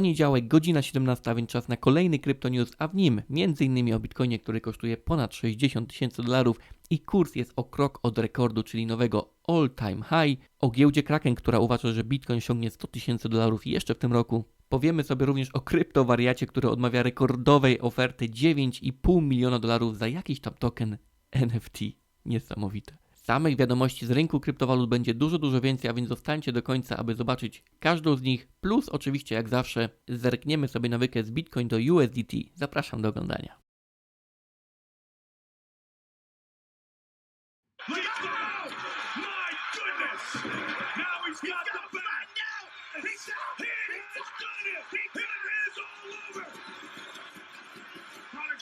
Poniedziałek, godzina 17, więc czas na kolejny Crypto News, a w nim m.in. o Bitcoinie, który kosztuje ponad 60 tysięcy dolarów i kurs jest o krok od rekordu, czyli nowego all-time high. O giełdzie Kraken, która uważa, że Bitcoin osiągnie 100 tysięcy dolarów jeszcze w tym roku. Powiemy sobie również o kryptowariacie, który odmawia rekordowej oferty 9,5 miliona dolarów za jakiś tam token NFT. Niesamowite. Samych wiadomości z rynku kryptowalut będzie dużo, dużo więcej, a więc zostańcie do końca, aby zobaczyć każdą z nich. Plus oczywiście, jak zawsze, zerkniemy sobie na wykę z Bitcoin do USDT. Zapraszam do oglądania.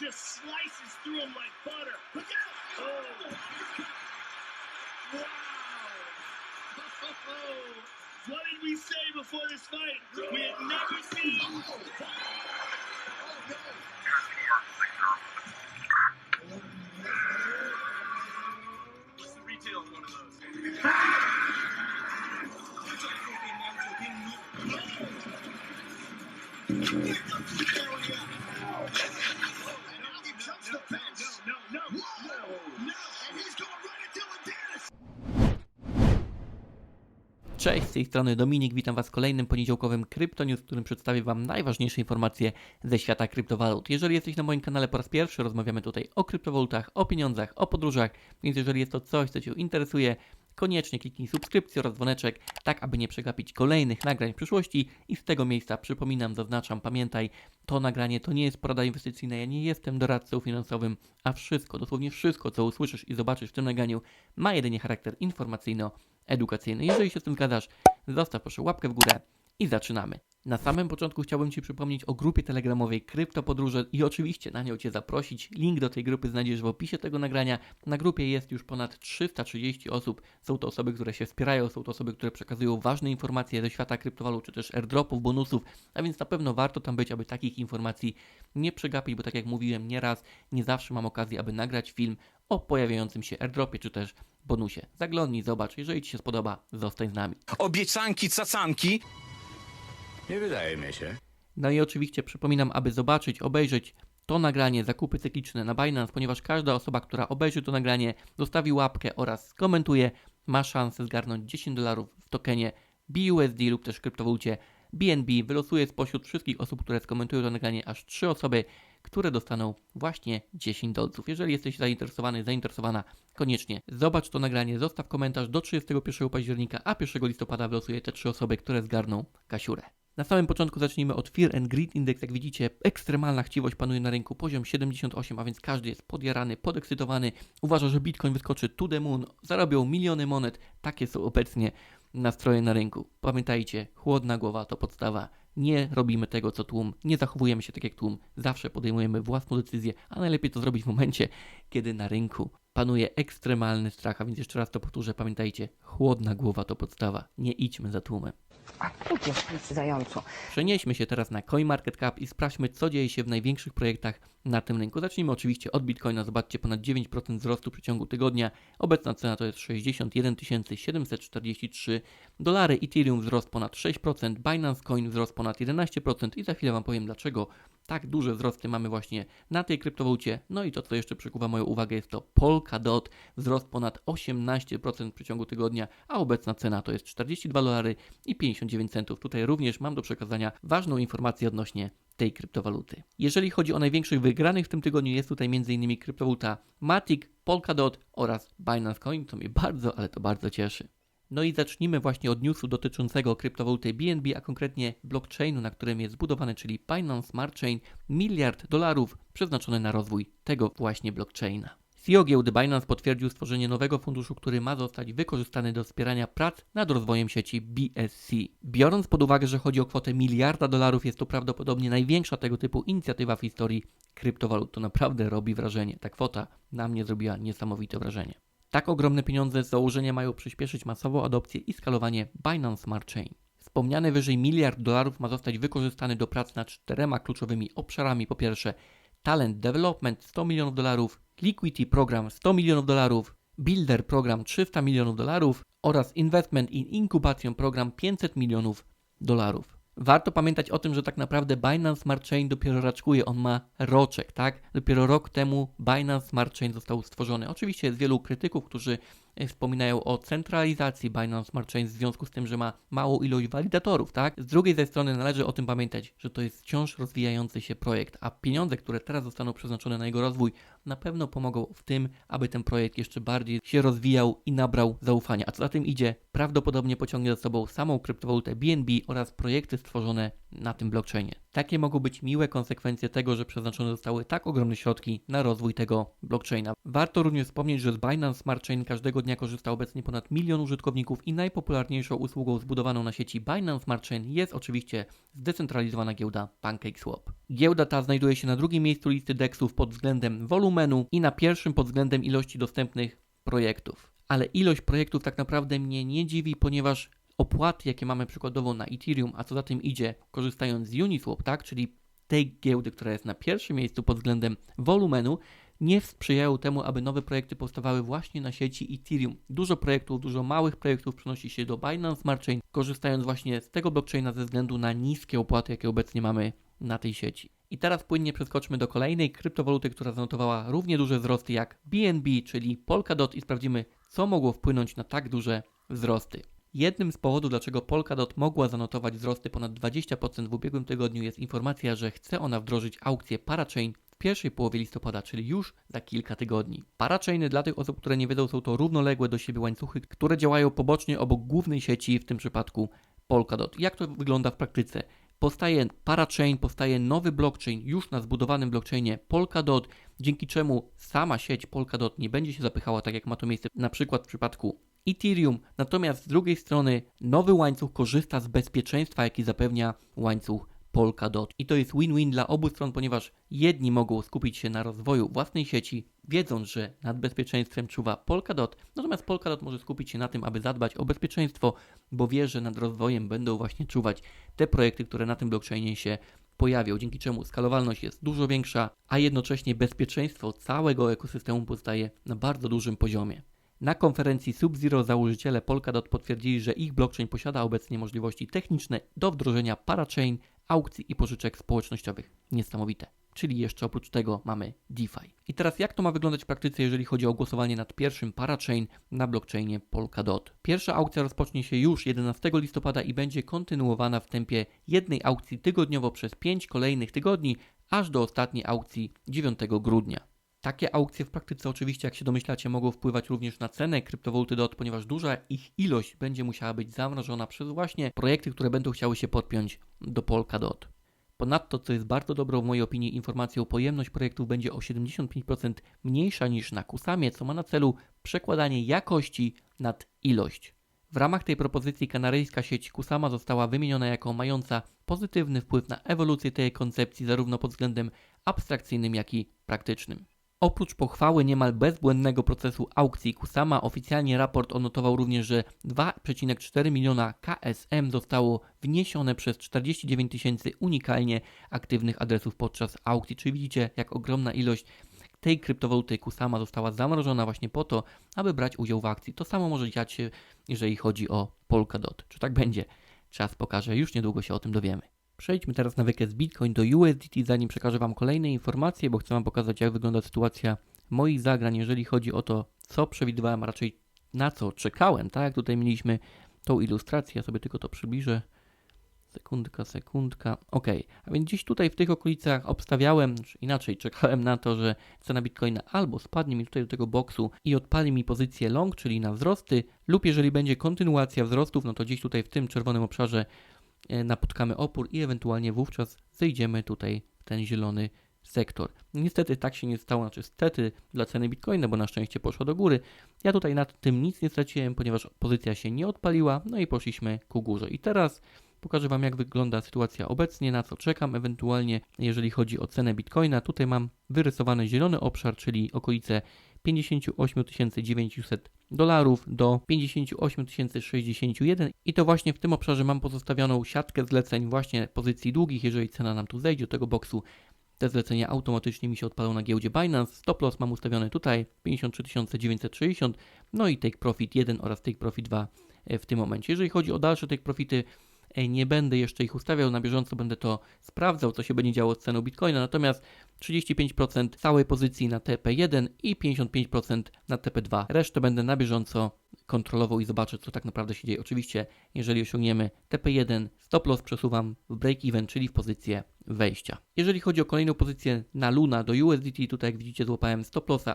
Just slices through him like butter. Look out! Oh. What did we say before this fight? We had never seen. What's the retail on one of those? Cześć, z tej strony Dominik, witam Was w kolejnym poniedziałkowym Crypto News, w którym przedstawię Wam najważniejsze informacje ze świata kryptowalut. Jeżeli jesteś na moim kanale po raz pierwszy, rozmawiamy tutaj o kryptowalutach, o pieniądzach, o podróżach, więc jeżeli jest to coś, co Cię interesuje, koniecznie kliknij subskrypcję oraz dzwoneczek, tak aby nie przegapić kolejnych nagrań w przyszłości i z tego miejsca przypominam, zaznaczam, pamiętaj, to nagranie to nie jest porada inwestycyjna, ja nie jestem doradcą finansowym, a wszystko, dosłownie wszystko, co usłyszysz i zobaczysz w tym nagraniu, ma jedynie charakter informacyjno-edukacyjny. Jeżeli się z tym zgadzasz, zostaw proszę łapkę w górę i zaczynamy. Na samym początku chciałbym Ci przypomnieć o grupie telegramowej Kryptopodróże i oczywiście na nią Cię zaprosić. Link do tej grupy znajdziesz w opisie tego nagrania. Na grupie jest już ponad 330 osób. Są to osoby, które się wspierają, są to osoby, które przekazują ważne informacje ze świata kryptowalut, czy też airdropów, bonusów, a więc na pewno warto tam być, aby takich informacji nie przegapić, bo tak jak mówiłem nieraz, nie zawsze mam okazję, aby nagrać film o pojawiającym się airdropie, czy też bonusie. Zaglądnij, zobacz, jeżeli Ci się spodoba, zostań z nami. obiecanki, cacanki. Nie wydaje mi się. No i oczywiście przypominam, aby zobaczyć, obejrzeć to nagranie, zakupy cykliczne na Binance, ponieważ każda osoba, która obejrzy to nagranie, zostawi łapkę oraz skomentuje, ma szansę zgarnąć 10 dolarów w tokenie BUSD lub też kryptowalucie BNB. Wylosuje spośród wszystkich osób, które skomentują to nagranie, aż 3 osoby, które dostaną właśnie 10 dolców. Jeżeli jesteś zainteresowany, zainteresowana, koniecznie zobacz to nagranie, zostaw komentarz do 31 października, a 1 listopada wylosuję te 3 osoby, które zgarną kasiurę. Na samym początku zacznijmy od Fear and Greed Index. Jak widzicie, ekstremalna chciwość panuje na rynku. Poziom 78, a więc każdy jest podjarany, podekscytowany. Uważa, że Bitcoin wyskoczy to the moon. Zarobią miliony monet. Takie są obecnie nastroje na rynku. Pamiętajcie, chłodna głowa to podstawa. Nie robimy tego co tłum, nie zachowujemy się tak jak tłum. Zawsze podejmujemy własną decyzję, a najlepiej to zrobić w momencie, kiedy na rynku panuje ekstremalny strach. A więc jeszcze raz to powtórzę, pamiętajcie, chłodna głowa to podstawa. Nie idźmy za tłumem. A pójdziesz zającu. Przenieśmy się teraz na CoinMarketCap i sprawdźmy, co dzieje się w największych projektach na tym rynku. Zacznijmy oczywiście od Bitcoina. Zobaczcie, ponad 9% wzrostu w przeciągu tygodnia. Obecna cena to jest 61 743 dolary. Ethereum wzrost ponad 6%, Binance Coin wzrost ponad 11% i za chwilę Wam powiem dlaczego tak duże wzrosty mamy właśnie na tej kryptowalucie. No i to, co jeszcze przykuwa moją uwagę, jest to Polkadot. Wzrost ponad 18% w przeciągu tygodnia, a obecna cena to jest 42 dolary i 59 centów. Tutaj również mam do przekazania ważną informację odnośnie tej kryptowaluty. Jeżeli chodzi o największych wygranych w tym tygodniu, jest tutaj m.in. kryptowaluta Matic, Polkadot oraz Binance Coin, co mnie bardzo, ale to bardzo cieszy. No i zacznijmy właśnie od newsu dotyczącego kryptowaluty BNB, a konkretnie blockchainu, na którym jest zbudowany, czyli Binance Smart Chain, miliard dolarów przeznaczony na rozwój tego właśnie blockchaina. CEO giełdy Binance potwierdził stworzenie nowego funduszu, który ma zostać wykorzystany do wspierania prac nad rozwojem sieci BSC. Biorąc pod uwagę, że chodzi o kwotę miliarda dolarów, jest to prawdopodobnie największa tego typu inicjatywa w historii kryptowalut. To naprawdę robi wrażenie. Ta kwota na mnie zrobiła niesamowite wrażenie. Tak ogromne pieniądze z założenia mają przyspieszyć masową adopcję i skalowanie Binance Smart Chain. Wspomniany wyżej miliard dolarów ma zostać wykorzystany do prac nad czterema kluczowymi obszarami. Po pierwsze, Talent Development 100 milionów dolarów, Liquidity Program 100 milionów dolarów, Builder Program 300 milionów dolarów oraz Investment in Incubation Program 500 milionów dolarów. Warto pamiętać o tym, że tak naprawdę Binance Smart Chain dopiero raczkuje, on ma roczek, tak? Dopiero rok temu Binance Smart Chain został stworzony. Oczywiście jest wielu krytyków, którzy wspominają o centralizacji Binance Smart Chain w związku z tym, że ma małą ilość walidatorów, tak? Z drugiej zaś strony należy o tym pamiętać, że to jest wciąż rozwijający się projekt, a pieniądze, które teraz zostaną przeznaczone na jego rozwój, na pewno pomogą w tym, aby ten projekt jeszcze bardziej się rozwijał i nabrał zaufania. A co za tym idzie, prawdopodobnie pociągnie za sobą samą kryptowalutę BNB oraz projekty stworzone na tym blockchainie. Takie mogą być miłe konsekwencje tego, że przeznaczone zostały tak ogromne środki na rozwój tego blockchaina. Warto również wspomnieć, że z Binance Smart Chain każdego dnia korzysta obecnie ponad milion użytkowników i najpopularniejszą usługą zbudowaną na sieci Binance Smart Chain jest oczywiście zdecentralizowana giełda PancakeSwap. Giełda ta znajduje się na drugim miejscu listy DEXów pod względem wolumenu i na pierwszym pod względem ilości dostępnych projektów. Ale ilość projektów tak naprawdę mnie nie dziwi, ponieważ opłaty, jakie mamy przykładowo na Ethereum, a co za tym idzie, korzystając z Uniswap, tak, czyli tej giełdy, która jest na pierwszym miejscu pod względem wolumenu, nie sprzyjają temu, aby nowe projekty powstawały właśnie na sieci Ethereum. Dużo projektów, dużo małych projektów przenosi się do Binance Smart Chain, korzystając właśnie z tego blockchaina ze względu na niskie opłaty, jakie obecnie mamy na tej sieci. I teraz płynnie przeskoczmy do kolejnej kryptowaluty, która zanotowała równie duże wzrosty jak BNB, czyli Polkadot i sprawdzimy, co mogło wpłynąć na tak duże wzrosty. Jednym z powodów, dlaczego Polkadot mogła zanotować wzrosty ponad 20% w ubiegłym tygodniu jest informacja, że chce ona wdrożyć aukcję Parachain pierwszej połowie listopada, czyli już za kilka tygodni. Parachainy dla tych osób, które nie wiedzą, są to równoległe do siebie łańcuchy, które działają pobocznie obok głównej sieci, w tym przypadku Polkadot. Jak to wygląda w praktyce? Powstaje parachain, powstaje nowy blockchain już na zbudowanym blockchainie Polkadot, dzięki czemu sama sieć Polkadot nie będzie się zapychała tak jak ma to miejsce na przykład w przypadku Ethereum, natomiast z drugiej strony nowy łańcuch korzysta z bezpieczeństwa, jaki zapewnia łańcuch Polkadot. I to jest win-win dla obu stron, ponieważ jedni mogą skupić się na rozwoju własnej sieci, wiedząc, że nad bezpieczeństwem czuwa Polkadot, natomiast Polkadot może skupić się na tym, aby zadbać o bezpieczeństwo, bo wie, że nad rozwojem będą właśnie czuwać te projekty, które na tym blockchainie się pojawią, dzięki czemu skalowalność jest dużo większa, a jednocześnie bezpieczeństwo całego ekosystemu pozostaje na bardzo dużym poziomie. Na konferencji Sub-Zero założyciele Polkadot potwierdzili, że ich blockchain posiada obecnie możliwości techniczne do wdrożenia parachain, aukcji i pożyczek społecznościowych. Niesamowite. Czyli jeszcze oprócz tego mamy DeFi. I teraz jak to ma wyglądać w praktyce, jeżeli chodzi o głosowanie nad pierwszym parachain na blockchainie Polkadot? Pierwsza aukcja rozpocznie się już 11 listopada i będzie kontynuowana w tempie jednej aukcji tygodniowo przez 5 kolejnych tygodni, aż do ostatniej aukcji 9 grudnia. Takie aukcje w praktyce oczywiście, jak się domyślacie, mogą wpływać również na cenę kryptowaluty DOT, ponieważ duża ich ilość będzie musiała być zamrożona przez właśnie projekty, które będą chciały się podpiąć do Polkadot. Ponadto, co jest bardzo dobrą w mojej opinii informacją, pojemność projektów będzie o 75% mniejsza niż na Kusamie, co ma na celu przekładanie jakości nad ilość. W ramach tej propozycji kanaryjska sieć Kusama została wymieniona jako mająca pozytywny wpływ na ewolucję tej koncepcji zarówno pod względem abstrakcyjnym, jak i praktycznym. Oprócz pochwały niemal bezbłędnego procesu aukcji Kusama, oficjalnie raport odnotował również, że 2,4 miliona KSM zostało wniesione przez 49 tysięcy unikalnie aktywnych adresów podczas aukcji. Czyli widzicie, jak ogromna ilość tej kryptowaluty Kusama została zamrożona właśnie po to, aby brać udział w akcji. To samo może dziać się, jeżeli chodzi o Polkadot. Czy tak będzie? Czas pokaże, już niedługo się o tym dowiemy. Przejdźmy teraz na wykres Bitcoin do USDT, zanim przekażę Wam kolejne informacje, bo chcę Wam pokazać, jak wygląda sytuacja moich zagrań, jeżeli chodzi o to, co przewidywałem, a raczej na co czekałem. Tak, tutaj mieliśmy tą ilustrację, ja sobie tylko to przybliżę. Sekundka, sekundka. Ok, a więc gdzieś tutaj w tych okolicach obstawiałem, czy inaczej czekałem na to, że cena Bitcoina albo spadnie mi tutaj do tego boksu i odpali mi pozycję long, czyli na wzrosty, lub jeżeli będzie kontynuacja wzrostów, no to gdzieś tutaj w tym czerwonym obszarze napotkamy opór i ewentualnie wówczas zejdziemy tutaj w ten zielony sektor. Niestety tak się nie stało, znaczy stety dla ceny Bitcoina, bo na szczęście poszła do góry. Ja tutaj nad tym nic nie straciłem, ponieważ pozycja się nie odpaliła, no i poszliśmy ku górze. I teraz Pokażę Wam, jak wygląda sytuacja obecnie, na co czekam, ewentualnie jeżeli chodzi o cenę Bitcoina. Tutaj mam wyrysowany zielony obszar, czyli okolice 58 900 dolarów do 58 061 i to właśnie w tym obszarze mam pozostawioną siatkę zleceń właśnie pozycji długich, jeżeli cena nam tu zejdzie do tego boksu, te zlecenia automatycznie mi się odpalą na giełdzie Binance. Stop loss mam ustawiony tutaj 53 960, no i take profit 1 oraz take profit 2 w tym momencie. Jeżeli chodzi o dalsze take profity, E, Nie będę jeszcze ich ustawiał na bieżąco, będę to sprawdzał, co się będzie działo z ceną Bitcoina. Natomiast 35% całej pozycji na TP1 i 55% na TP2. Resztę będę na bieżąco kontrolował i zobaczę, co tak naprawdę się dzieje. Oczywiście, jeżeli osiągniemy TP1, stop loss przesuwam w break-even, czyli w pozycję wejścia. Jeżeli chodzi o kolejną pozycję na Luna do USDT, tutaj jak widzicie złapałem stop lossa.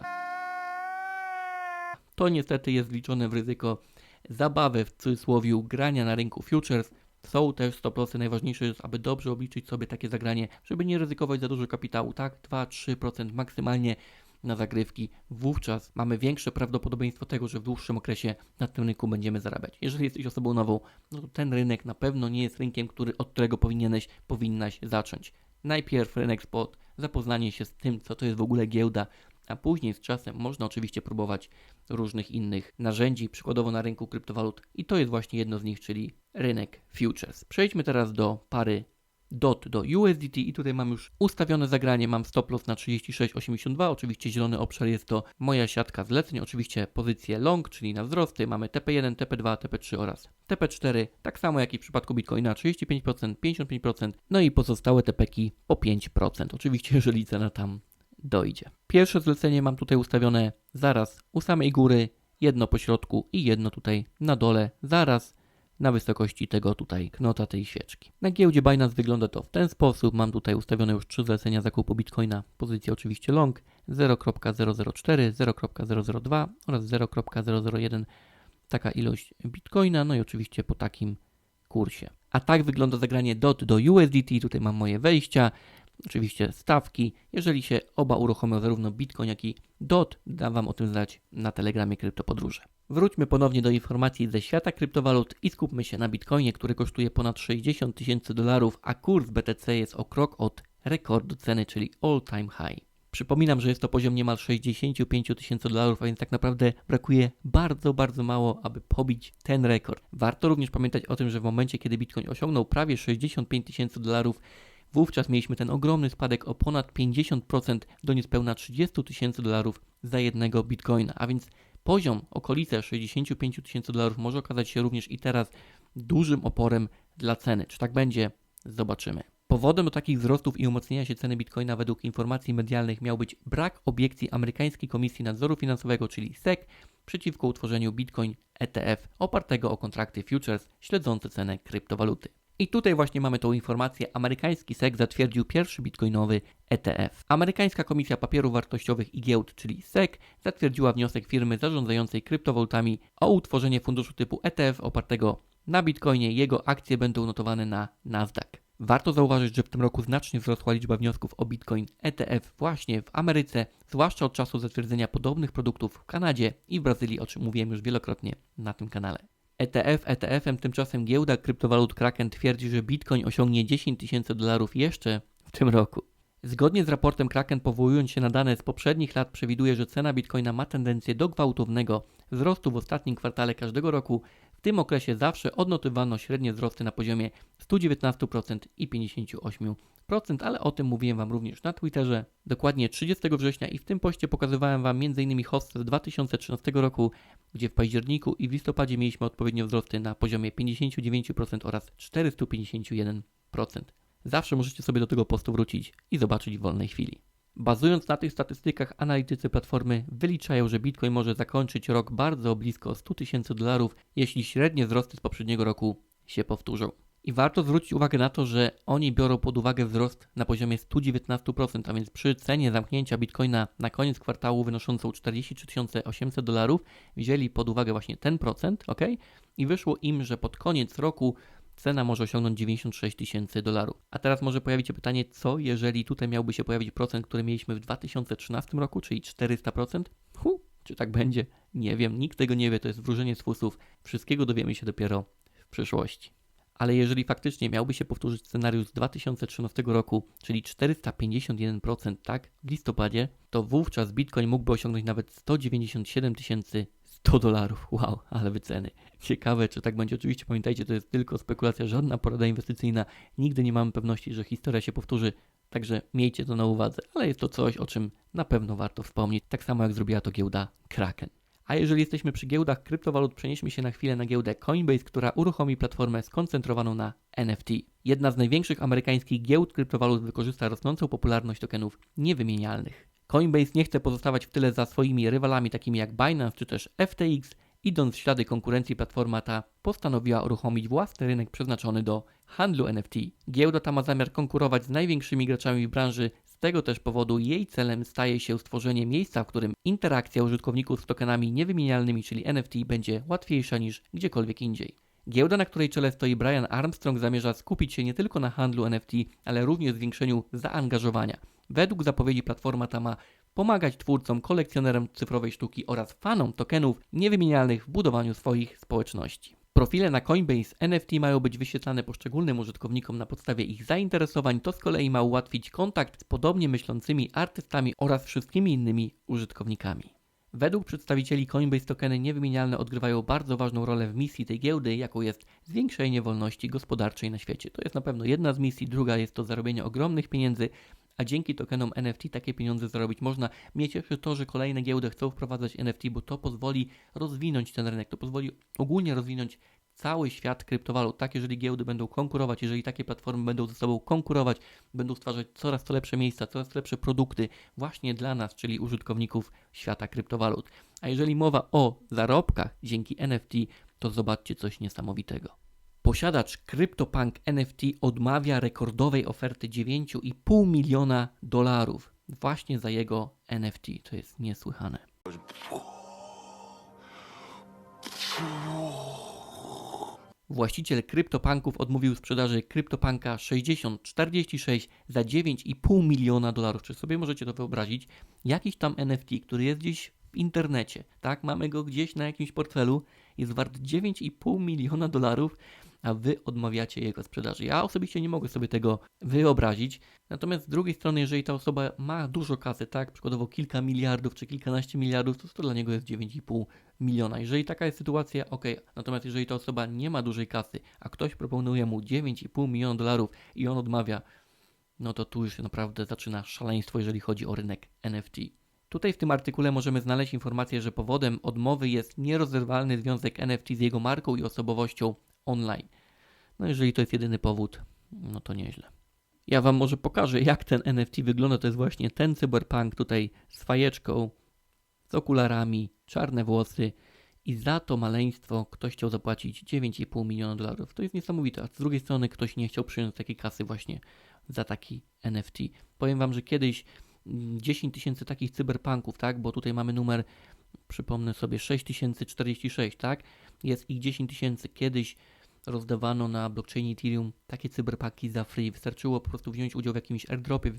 To niestety jest wliczone w ryzyko zabawy w cudzysłowie grania na rynku futures. Są też stop lossy. Najważniejsze jest, aby dobrze obliczyć sobie takie zagranie, żeby nie ryzykować za dużo kapitału. Tak, 2-3% maksymalnie na zagrywki. Wówczas mamy większe prawdopodobieństwo tego, że w dłuższym okresie na tym rynku będziemy zarabiać. Jeżeli jesteś osobą nową, no to ten rynek na pewno nie jest rynkiem, który, od którego powinieneś, powinnaś zacząć. Najpierw rynek spot, zapoznanie się z tym, co to jest w ogóle giełda, a później z czasem można oczywiście próbować różnych innych narzędzi, przykładowo na rynku kryptowalut. I to jest właśnie jedno z nich, czyli rynek futures. Przejdźmy teraz do pary DOT do USDT i tutaj mam już ustawione zagranie, mam stop loss na 36,82, oczywiście zielony obszar jest to moja siatka zleceń, oczywiście pozycje long, czyli na wzrosty, mamy TP1, TP2, TP3 oraz TP4, tak samo jak i w przypadku Bitcoina. 35%, 55%, no i pozostałe TPki po 5%, oczywiście jeżeli cena tam dojdzie. Pierwsze zlecenie mam tutaj ustawione zaraz u samej góry, jedno po środku i jedno tutaj na dole, zaraz na wysokości tego tutaj knota tej świeczki. Na giełdzie Binance wygląda to w ten sposób. Mam tutaj ustawione już trzy zlecenia zakupu Bitcoina. Pozycję oczywiście long 0.004, 0.002 oraz 0.001. Taka ilość Bitcoina, no i oczywiście po takim kursie. A tak wygląda zagranie DOT do USDT. Tutaj mam moje wejścia. Oczywiście stawki. Jeżeli się oba uruchomią, zarówno Bitcoin, jak i DOT, dam Wam o tym znać na Telegramie Kryptopodróże. Wróćmy ponownie do informacji ze świata kryptowalut i skupmy się na Bitcoinie, który kosztuje ponad 60 tysięcy dolarów, a kurs BTC jest o krok od rekordu ceny, czyli all time high. Przypominam, że jest to poziom niemal 65 tysięcy dolarów, a więc tak naprawdę brakuje bardzo, bardzo mało, aby pobić ten rekord. Warto również pamiętać o tym, że w momencie, kiedy Bitcoin osiągnął prawie 65 tysięcy dolarów, Wówczas mieliśmy ten ogromny spadek o ponad 50% do niespełna 30 tysięcy dolarów za jednego bitcoina, a więc poziom okolice 65 tysięcy dolarów może okazać się również i teraz dużym oporem dla ceny. Czy tak będzie? Zobaczymy. Powodem do takich wzrostów i umocnienia się ceny bitcoina według informacji medialnych miał być brak obiekcji amerykańskiej Komisji Nadzoru Finansowego, czyli SEC, przeciwko utworzeniu Bitcoin ETF opartego o kontrakty futures śledzące cenę kryptowaluty. I tutaj właśnie mamy tą informację. Amerykański SEC zatwierdził pierwszy bitcoinowy ETF. Amerykańska Komisja Papierów Wartościowych i Giełd, czyli SEC, zatwierdziła wniosek firmy zarządzającej kryptowalutami o utworzenie funduszu typu ETF opartego na bitcoinie. Jego akcje będą notowane na Nasdaq. Warto zauważyć, że w tym roku znacznie wzrosła liczba wniosków o Bitcoin ETF właśnie w Ameryce, zwłaszcza od czasu zatwierdzenia podobnych produktów w Kanadzie i w Brazylii, o czym mówiłem już wielokrotnie na tym kanale. ETF ETF-em tymczasem giełda kryptowalut Kraken twierdzi, że Bitcoin osiągnie 10 tysięcy dolarów jeszcze w tym roku. Zgodnie z raportem Kraken, powołując się na dane z poprzednich lat, przewiduje, że cena Bitcoina ma tendencję do gwałtownego wzrostu w ostatnim kwartale każdego roku. Tym okresie zawsze odnotowano średnie wzrosty na poziomie 119% i 58%, ale o tym mówiłem Wam również na Twitterze dokładnie 30 września i w tym poście pokazywałem Wam m.in. host z 2013 roku, gdzie w październiku i w listopadzie mieliśmy odpowiednio wzrosty na poziomie 59% oraz 451%. Zawsze możecie sobie do tego postu wrócić i zobaczyć w wolnej chwili. Bazując na tych statystykach, analitycy platformy wyliczają, że Bitcoin może zakończyć rok bardzo blisko 100 tysięcy dolarów, jeśli średnie wzrosty z poprzedniego roku się powtórzą. I warto zwrócić uwagę na to, że oni biorą pod uwagę wzrost na poziomie 119%, a więc przy cenie zamknięcia Bitcoina na koniec kwartału wynoszącą 43 800 dolarów, wzięli pod uwagę właśnie ten procent, ok? I wyszło im, że pod koniec roku cena może osiągnąć 96 tysięcy dolarów. A teraz może pojawić się pytanie, co jeżeli tutaj miałby się pojawić procent, który mieliśmy w 2013 roku, czyli 400%? Hu, czy tak będzie? Nie wiem, nikt tego nie wie, to jest wróżenie z fusów. Wszystkiego dowiemy się dopiero w przyszłości. Ale jeżeli faktycznie miałby się powtórzyć scenariusz z 2013 roku, czyli 451%, tak, w listopadzie, to wówczas Bitcoin mógłby osiągnąć nawet 197 100 dolarów. Wow, ale wyceny. Ciekawe, czy tak będzie. Oczywiście pamiętajcie, to jest tylko spekulacja, żadna porada inwestycyjna. Nigdy nie mamy pewności, że historia się powtórzy, także miejcie to na uwadze, ale jest to coś, o czym na pewno warto wspomnieć, tak samo jak zrobiła to giełda Kraken. A jeżeli jesteśmy przy giełdach kryptowalut, przenieśmy się na chwilę na giełdę Coinbase, która uruchomi platformę skoncentrowaną na NFT. Jedna z największych amerykańskich giełd kryptowalut wykorzysta rosnącą popularność tokenów niewymienialnych. Coinbase nie chce pozostawać w tyle za swoimi rywalami takimi jak Binance czy też FTX. Idąc w ślady konkurencji, platforma ta postanowiła uruchomić własny rynek przeznaczony do handlu NFT. Giełda ta ma zamiar konkurować z największymi graczami w branży, z tego też powodu jej celem staje się stworzenie miejsca, w którym interakcja użytkowników z tokenami niewymienialnymi, czyli NFT, będzie łatwiejsza niż gdziekolwiek indziej. Giełda, na której czele stoi Brian Armstrong, zamierza skupić się nie tylko na handlu NFT, ale również zwiększeniu zaangażowania. Według zapowiedzi platforma ta ma pomagać twórcom, kolekcjonerom cyfrowej sztuki oraz fanom tokenów niewymienialnych w budowaniu swoich społeczności. Profile na Coinbase NFT mają być wyświetlane poszczególnym użytkownikom na podstawie ich zainteresowań, to z kolei ma ułatwić kontakt z podobnie myślącymi artystami oraz wszystkimi innymi użytkownikami. Według przedstawicieli Coinbase tokeny niewymienialne odgrywają bardzo ważną rolę w misji tej giełdy, jaką jest zwiększenie wolności gospodarczej na świecie. To jest na pewno jedna z misji, druga jest to zarobienie ogromnych pieniędzy, a dzięki tokenom NFT takie pieniądze zarobić można. Mnie cieszy to, że kolejne giełdy chcą wprowadzać NFT, bo to pozwoli rozwinąć ten rynek, to pozwoli ogólnie rozwinąć cały świat kryptowalut. Tak, jeżeli giełdy będą konkurować, jeżeli takie platformy będą ze sobą konkurować, będą stwarzać coraz to lepsze miejsca, coraz lepsze produkty właśnie dla nas, czyli użytkowników świata kryptowalut. A jeżeli mowa o zarobkach dzięki NFT, to zobaczcie coś niesamowitego. Posiadacz CryptoPunk NFT odmawia rekordowej oferty 9,5 miliona dolarów właśnie za jego NFT. To jest niesłychane. Właściciel CryptoPunków odmówił sprzedaży CryptoPunka 6046 za 9,5 miliona dolarów. Czy sobie możecie to wyobrazić? Jakiś tam NFT, który jest gdzieś w internecie, tak? Mamy go gdzieś na jakimś portfelu, jest wart 9,5 miliona dolarów, a wy odmawiacie jego sprzedaży. Ja osobiście nie mogę sobie tego wyobrazić. Natomiast z drugiej strony, jeżeli ta osoba ma dużo kasy, tak, przykładowo kilka miliardów czy kilkanaście miliardów, to, to dla niego jest 9,5 miliona. Jeżeli taka jest sytuacja, ok. Natomiast jeżeli ta osoba nie ma dużej kasy, a ktoś proponuje mu 9,5 miliona dolarów i on odmawia, no to tu już naprawdę zaczyna szaleństwo, jeżeli chodzi o rynek NFT. Tutaj w tym artykule możemy znaleźć informację, że powodem odmowy jest nierozerwalny związek NFT z jego marką i osobowością online. No jeżeli to jest jedyny powód, no to nieźle. Ja Wam może pokażę, jak ten NFT wygląda. To jest właśnie ten cyberpunk tutaj z fajeczką, z okularami, czarne włosy i za to maleństwo ktoś chciał zapłacić 9,5 miliona dolarów. To jest niesamowite, a z drugiej strony ktoś nie chciał przyjąć takiej kasy właśnie za taki NFT. Powiem Wam, że kiedyś 10 tysięcy takich cyberpunków, tak, bo tutaj mamy numer, przypomnę sobie, 6046, tak, jest ich 10 tysięcy. Kiedyś rozdawano na blockchainie Ethereum takie cyberpaki za free. Wystarczyło po prostu wziąć udział w jakimś airdropie,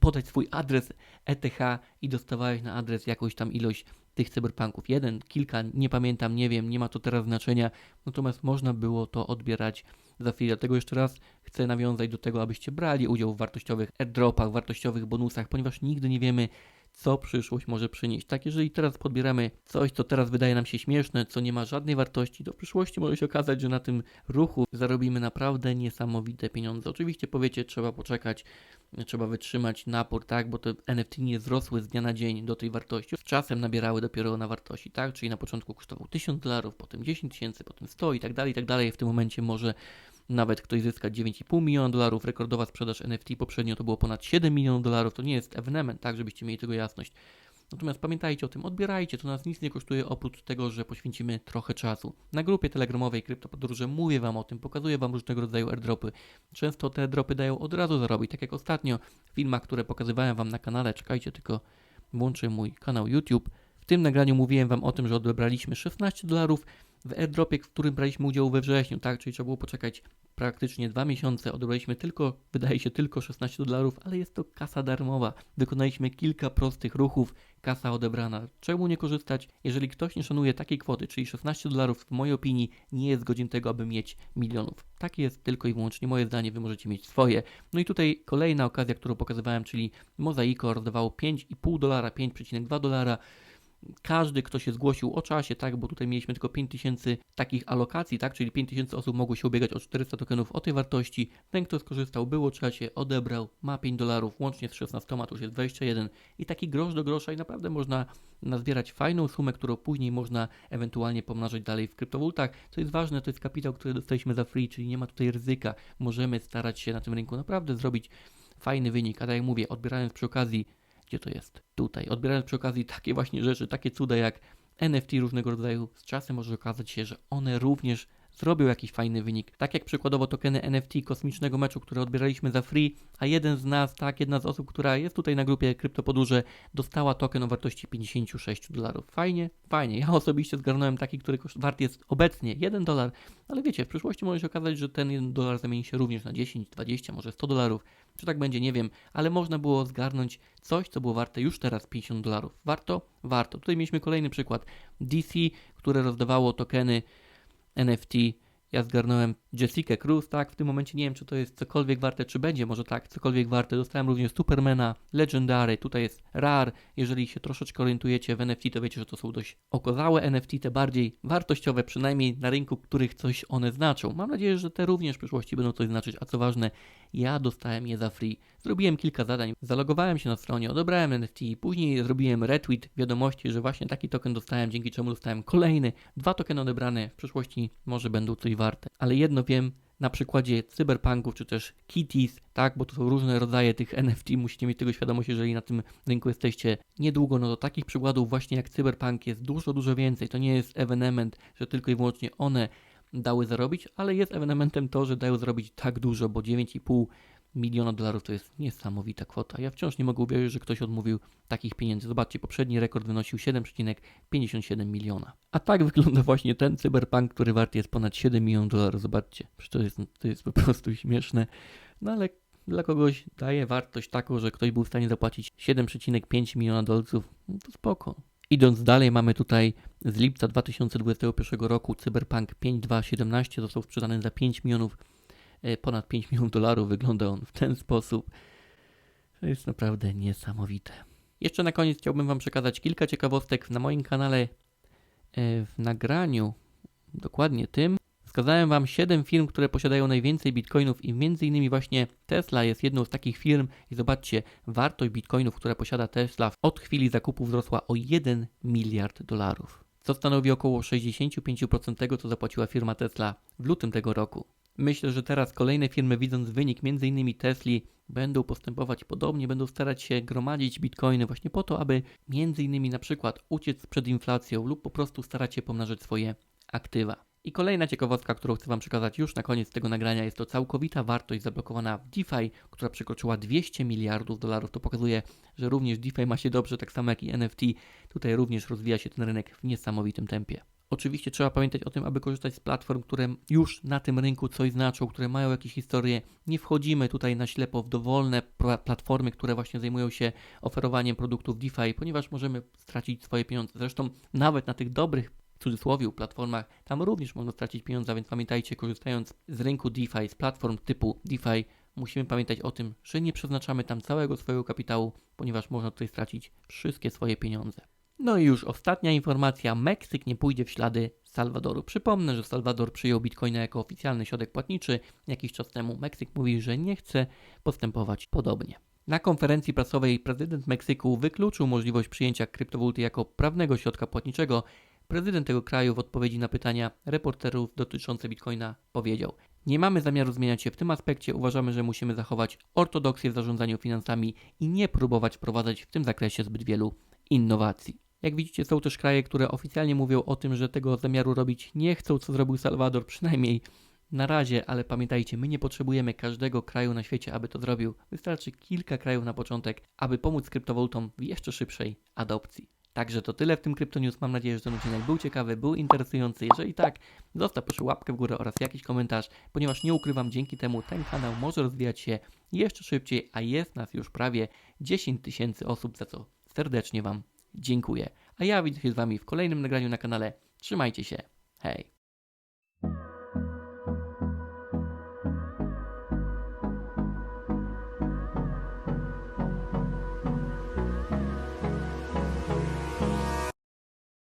podać swój adres ETH i dostawałeś na adres jakąś tam ilość tych cyberpunków. Jeden, kilka, nie pamiętam, nie wiem, nie ma to teraz znaczenia. Natomiast można było to odbierać za free. Dlatego jeszcze raz chcę nawiązać do tego, abyście brali udział w wartościowych airdropach, wartościowych bonusach, ponieważ nigdy nie wiemy, co przyszłość może przynieść. Tak, jeżeli teraz podbieramy coś, co teraz wydaje nam się śmieszne, co nie ma żadnej wartości, to w przyszłości może się okazać, że na tym ruchu zarobimy naprawdę niesamowite pieniądze. Oczywiście powiecie, trzeba poczekać, trzeba wytrzymać napór, tak, bo te NFT nie wzrosły z dnia na dzień do tej wartości. Z czasem nabierały dopiero na wartości, tak, czyli na początku kosztował 1000 dolarów, potem 10 tysięcy, potem 100 i tak dalej, i tak dalej. W tym momencie może nawet ktoś zyska 9,5 miliona dolarów. Rekordowa sprzedaż NFT poprzednio to było ponad 7 milionów dolarów. To nie jest ewenement, tak, żebyście mieli tego jasność. Natomiast pamiętajcie o tym, odbierajcie, to nas nic nie kosztuje oprócz tego, że poświęcimy trochę czasu. Na grupie telegramowej Kryptopodróże mówię Wam o tym, pokazuję Wam różnego rodzaju airdropy. Często te airdropy dają od razu zarobić, tak jak ostatnio w filmach, które pokazywałem Wam na kanale. Czekajcie, tylko włączę mój kanał YouTube. W tym nagraniu mówiłem Wam o tym, że odebraliśmy 16 dolarów w airdropie, w którym braliśmy udział we wrześniu, tak? Czyli trzeba było poczekać praktycznie dwa miesiące. Odebraliśmy tylko, wydaje się, tylko 16 dolarów, ale jest to kasa darmowa. Wykonaliśmy kilka prostych ruchów, kasa odebrana. Czemu nie korzystać? Jeżeli ktoś nie szanuje takiej kwoty, czyli 16 dolarów, w mojej opinii nie jest godzin tego, aby mieć milionów. Takie jest tylko i wyłącznie moje zdanie, wy możecie mieć swoje. No i tutaj kolejna okazja, którą pokazywałem, czyli Mozaiko rozdawało 5,5 dolara, 5,2 dolara każdy, kto się zgłosił o czasie, tak, bo tutaj mieliśmy tylko 5000 takich alokacji, tak, czyli 5000 osób mogło się ubiegać o 400 tokenów o tej wartości. Ten, kto skorzystał, był o czasie, odebrał, ma 5 dolarów, łącznie z 16 to już jest 21 i taki grosz do grosza i naprawdę można nazbierać fajną sumę, którą później można ewentualnie pomnażać dalej w kryptowalutach. Co jest ważne, to jest kapitał, który dostaliśmy za free, czyli nie ma tutaj ryzyka. Możemy starać się na tym rynku naprawdę zrobić fajny wynik, a tak jak mówię, odbierając przy okazji gdzie to jest? Tutaj. Odbierając przy okazji takie właśnie rzeczy, takie cuda jak NFT różnego rodzaju, z czasem może okazać się, że one również zrobią jakiś fajny wynik. Tak jak przykładowo tokeny NFT kosmicznego meczu, które odbieraliśmy za free, a jeden z nas, tak, jedna z osób, która jest tutaj na grupie Kryptopodróże, dostała token o wartości 56 dolarów. Fajnie? Fajnie. Ja osobiście zgarnąłem taki, który wart jest obecnie 1 dolar, ale wiecie, w przyszłości może się okazać, że ten 1 dolar zamieni się również na 10, 20, może 100 dolarów. Czy tak będzie, nie wiem, ale można było zgarnąć coś, co było warte już teraz 50 dolarów. Warto? Warto. Tutaj mieliśmy kolejny przykład. DC, które rozdawało tokeny NFT. Ja zgarnąłem Jessica Cruz, tak, w tym momencie nie wiem, czy to jest cokolwiek warte, czy będzie, może tak, cokolwiek warte. Dostałem również Supermana, Legendary, tutaj jest Rare. Jeżeli się troszeczkę orientujecie w NFT, to wiecie, że to są dość okazałe NFT, te bardziej wartościowe, przynajmniej na rynku, których coś one znaczą. Mam nadzieję, że te również w przyszłości będą coś znaczyć, a co ważne, ja dostałem je za free. Zrobiłem kilka zadań, zalogowałem się na stronie, odebrałem NFT, później zrobiłem retweet wiadomości, że właśnie taki token dostałem, dzięki czemu dostałem kolejny, dwa tokeny odebrane, w przyszłości może będą coś Ale jedno wiem, na przykładzie cyberpunków czy też kitties, tak, bo to są różne rodzaje tych NFT, musicie mieć tego świadomość, jeżeli na tym rynku jesteście niedługo, no to takich przykładów właśnie jak cyberpunk jest dużo, dużo więcej. To nie jest ewenement, że tylko i wyłącznie one dały zarobić, ale jest ewenementem to, że dają zarobić tak dużo, bo 9,5 miliona dolarów to jest niesamowita kwota. Ja wciąż nie mogę uwierzyć, że ktoś odmówił takich pieniędzy. Zobaczcie, poprzedni rekord wynosił 7,57 miliona. A tak wygląda właśnie ten cyberpunk, który wart jest ponad 7 milionów dolarów. Zobaczcie, to jest, to jest po prostu śmieszne. No ale dla kogoś daje wartość taką, że ktoś był w stanie zapłacić 7,5 miliona dolców, no to spoko. Idąc dalej, mamy tutaj z lipca 2021 roku Cyberpunk 5217 został sprzedany za 5 milionów, ponad 5 milionów dolarów. Wygląda on w ten sposób. To jest naprawdę niesamowite. Jeszcze na koniec chciałbym Wam przekazać kilka ciekawostek na moim kanale e, w nagraniu, dokładnie tym. Wskazałem Wam 7 firm, które posiadają najwięcej bitcoinów i między innymi właśnie Tesla jest jedną z takich firm i zobaczcie, wartość bitcoinów, które posiada Tesla od chwili zakupu wzrosła o 1 miliard dolarów, co stanowi około 65% tego, co zapłaciła firma Tesla w lutym tego roku. Myślę, że teraz kolejne firmy, widząc wynik m.in. Tesli, będą postępować podobnie, będą starać się gromadzić bitcoiny właśnie po to, aby m.in. na przykład uciec przed inflacją lub po prostu starać się pomnażać swoje aktywa. I kolejna ciekawostka, którą chcę Wam przekazać już na koniec tego nagrania, jest to całkowita wartość zablokowana w DeFi, która przekroczyła 200 miliardów dolarów. To pokazuje, że również DeFi ma się dobrze, tak samo jak i NFT. Tutaj również rozwija się ten rynek w niesamowitym tempie. Oczywiście trzeba pamiętać o tym, aby korzystać z platform, które już na tym rynku coś znaczą, które mają jakieś historie. Nie wchodzimy tutaj na ślepo w dowolne platformy, które właśnie zajmują się oferowaniem produktów DeFi, ponieważ możemy stracić swoje pieniądze. Zresztą nawet na tych dobrych w cudzysłowie platformach, tam również można stracić pieniądze, więc pamiętajcie, korzystając z rynku DeFi, z platform typu DeFi, musimy pamiętać o tym, że nie przeznaczamy tam całego swojego kapitału, ponieważ można tutaj stracić wszystkie swoje pieniądze. No i już ostatnia informacja, Meksyk nie pójdzie w ślady Salwadoru. Przypomnę, że Salwador przyjął Bitcoina jako oficjalny środek płatniczy. Jakiś czas temu Meksyk mówi, że nie chce postępować podobnie. Na konferencji prasowej prezydent Meksyku wykluczył możliwość przyjęcia kryptowaluty jako prawnego środka płatniczego. Prezydent tego kraju w odpowiedzi na pytania reporterów dotyczące Bitcoina powiedział: Nie mamy zamiaru zmieniać się w tym aspekcie. Uważamy, że musimy zachować ortodoksję w zarządzaniu finansami i nie próbować wprowadzać w tym zakresie zbyt wielu innowacji. Jak widzicie, są też kraje, które oficjalnie mówią o tym, że tego zamiaru robić nie chcą, co zrobił Salwador, przynajmniej na razie, ale pamiętajcie, my nie potrzebujemy każdego kraju na świecie, aby to zrobił. Wystarczy kilka krajów na początek, aby pomóc kryptowalutą w jeszcze szybszej adopcji. Także to tyle w tym Kryptonews. Mam nadzieję, że ten odcinek był ciekawy, był interesujący. Jeżeli tak, zostaw proszę łapkę w górę oraz jakiś komentarz, ponieważ nie ukrywam, dzięki temu ten kanał może rozwijać się jeszcze szybciej, a jest nas już prawie 10 tysięcy osób, za co serdecznie Wam dziękuję. A ja widzę się z Wami w kolejnym nagraniu na kanale. Trzymajcie się. Hej!